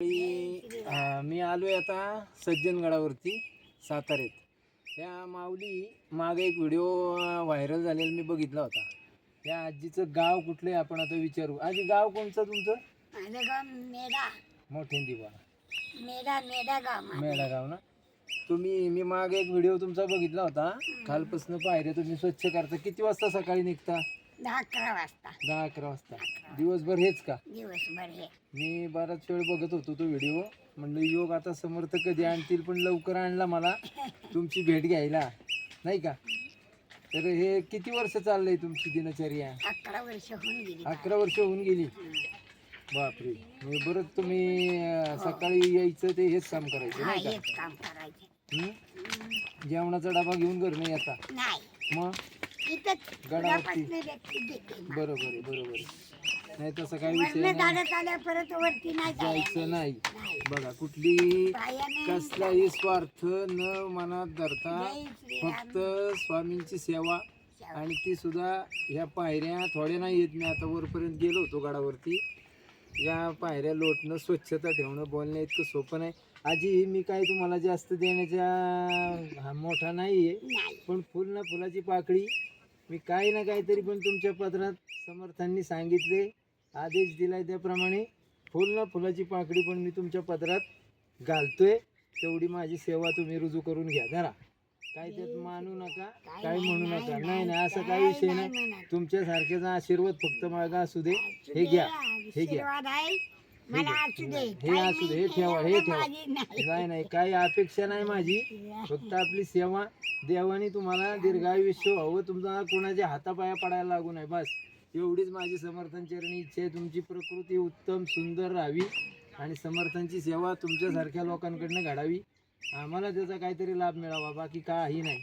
मी मी आलोय आता सज्जनगडावरती साताऱ्यात. त्या माऊली मागे एक व्हिडिओ व्हायरल झालेला मी बघितला होता. त्या आजीचं गाव कुठलं आहे आपण आता विचारू. आजी गाव कोणचं तुमचं? माझं गाव मेढा. मोठे दिवा मेढा मेढा गाव ना? तुम्ही मी मागे एक व्हिडिओ तुमचा बघितला होता. खालपासून पायऱ्या तुम्ही स्वच्छ करता. किती वाजता सकाळी निघता? दहा अकरा वाजता. दहा अकरा वाजता. दिवसभर हेच का? दिवसभर हे. मी बराच वेळ बघत होतो तो व्हिडिओ. म्हणलं योग आता समर्थ कधी आणतील पण लवकर आणला मला. तुमची भेट घ्यायला. नाही का? तर हे किती वर्ष चाललंय तुमची दिनचर्या? अकरा वर्ष होऊन गेली अकरा वर्ष होऊन गेली. हं. बापरे. मी बरं तुम्ही अं, सकाळी यायचं ते हेच काम करायचं हा नाही का? हेच काम करायचं. हं? हं. जेवणाचा डबा घेऊन घर नाही येता? नाही. मग? गडावरती. बरोबर आहे बरोबर आहे. नाही तसं काही विषय नाही. झाडत आल्या परत वरती नाही जायचं नाही. बघा कुठली कसलाही स्वार्थ न मनात धरता. फक्त स्वामींची सेवा आणि ती सुद्धा ह्या पायऱ्या थोड्या नाही येत. मी आता वरपर्यंत गेलो होतो गडावरती. या पायऱ्या लोटणं स्वच्छता ठेवणं बोलणं इतकं सोपं नाही. आजी मी काय तुम्हाला जास्त देण्याच्या हा मोठा नाही. आहे पण फुल ना फुलाची पाकळी मी काही ना काहीतरी पण तुमच्या पत्रात समर्थांनी सांगितले. आदेश दिलाय त्याप्रमाणे. फुल ना फुलाची पाकळी पण मी तुमच्या पत्रात घालतोय. तेवढी माझी सेवा तुम्ही रुजू करून घ्या. जरा काय त्यात मानू नका काय म्हणू नका. नाही नाही असं काही विषय नाही म्हणत. तुमच्या सारख्याचा आशीर्वाद फक्त माझा असू दे. हे घ्या. हे घ्या. मला असू दे हे काही असू दे, हे ठेवा, हे ठेवा. माझी नाही. नाही नाही काही अपेक्षा नाही माझी. फक्त आपली सेवा देवाने तुम्हाला दीर्घायुष्य व्हावं. तुमचा कोणाच्या हातापाया पडायला लागू नये बस. एवढीच माझी समर्थांचरणी इच्छा आहे. तुमची प्रकृती उत्तम सुंदर राहावी आणि समर्थांची सेवा तुमच्यासारख्या लोकांकडनं घडावी. आम्हाला त्याचा काहीतरी लाभ मिळावा बाकी काही नाही.